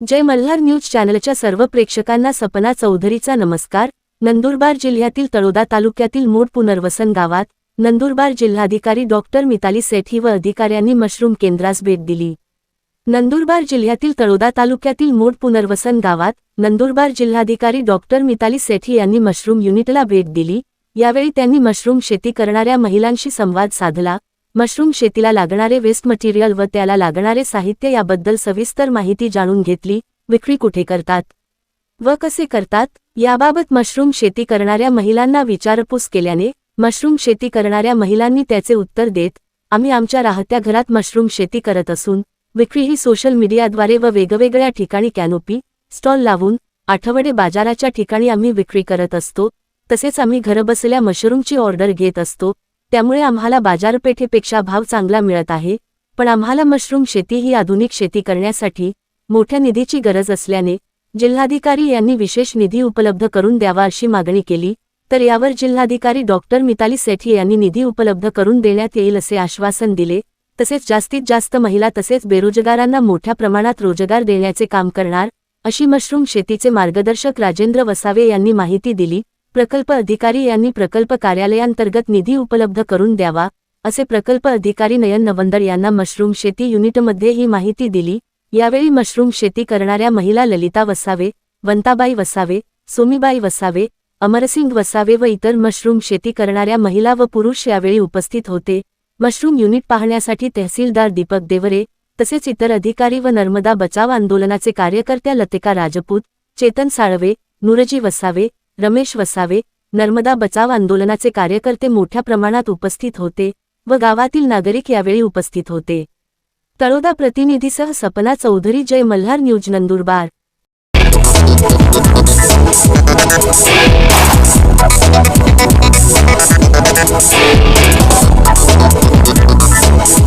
जय Malhar news चॅनलच्या सर्व प्रेक्षकांना सपना चौधरीचा नमस्कार. नंदुरबार जिल्ह्यातील तळोदा तालुक्यातील मूळ पुनर्वसन गावात नंदुरबार जिल्हाधिकारी डॉक्टर मिताली सेठी व अधिकाऱ्यांनी मशरूम केंद्रास भेट दिली. नंदुरबार जिल्ह्यातील तळोदा तालुक्यातील मूळ पुनर्वसन गावात नंदुरबार जिल्हाधिकारी डॉक्टर मिताली सेठी यांनी मशरूम युनिटला भेट दिली. यावेळी त्यांनी मशरूम शेती करणाऱ्या महिलांशी संवाद साधला. मशरूम शेतीला लागणारे वेस्ट मटेरियल व त्याला लागणारे साहित्य याबद्दल सविस्तर माहिती जाणून घेतली विक्री कुठे करतात? व कसे करतात? याबाबत मशरूम शेती करणाऱ्या महिलांना विचारपूस केल्याने मशरूम शेती करणाऱ्या महिलांनी त्याचे उत्तर देत आम्ही आमच्या राहत्या घरात मशरूम शेती करत असून विक्री ही सोशल मीडियाद्वारे व वेगवेगळ्या ठिकाणी कॅनोपी स्टॉल लावून आठवडे बाजाराच्या ठिकाणी आम्ही विक्री करत असतो तसेच आम्ही घरबसल्या मशरूमची ऑर्डर घेत असतो त्यामुळे आम्हाला बाजारपेठेपेक्षा भाव चांगला मिळत आहे पण आम्हाला मशरूम शेती ही आधुनिक शेती करण्यासाठी मोठ्या निधीची गरज असल्याने जिल्हाधिकारी यांनी विशेष निधी उपलब्ध करून द्यावा अशी मागणी केली तर यावर जिल्हाधिकारी डॉक्टर मिताली सेठी यांनी निधी उपलब्ध करून देण्यात येईल असे आश्वासन दिले तसेच जास्तीत जास्त महिला तसेच बेरोजगारांना मोठ्या प्रमाणात रोजगार देण्याचे काम करणार अशी मशरूम शेतीचे मार्गदर्शक राजेंद्र वसावे यांनी माहिती दिली प्रकल्प अधिकारी यांनी प्रकल्प कार्यालयांतर्गत निधी उपलब्ध करून द्यावा असे प्रकल्प अधिकारी नयन नवंदर यांना मशरूम शेती युनिटमध्ये ही माहिती दिली. यावेळी मशरूम शेती करणाऱ्या महिला ललिता वसावे वंताबाई वसावे सोमीबाई वसावे अमरसिंग वसावे व इतर मशरूम शेती करणाऱ्या महिला व पुरुष यावेळी उपस्थित होते. मशरूम युनिट पाहण्यासाठी तहसीलदार दीपक देवरे तसेच इतर अधिकारी व नर्मदा बचाव आंदोलनाचे कार्यकर्त्या लतिका राजपूत चेतन साळवे नुरजी वसावे रमेश वसावे नर्मदा बचाव आंदोलनाचे कार्यकर्ते मोठ्या प्रमाणात उपस्थित होते व गावातील नागरिक यावेळी उपस्थित होते. तळोदा प्रतिनिधीसह सपना चौधरी जय मल्हार न्यूज नंदुरबार.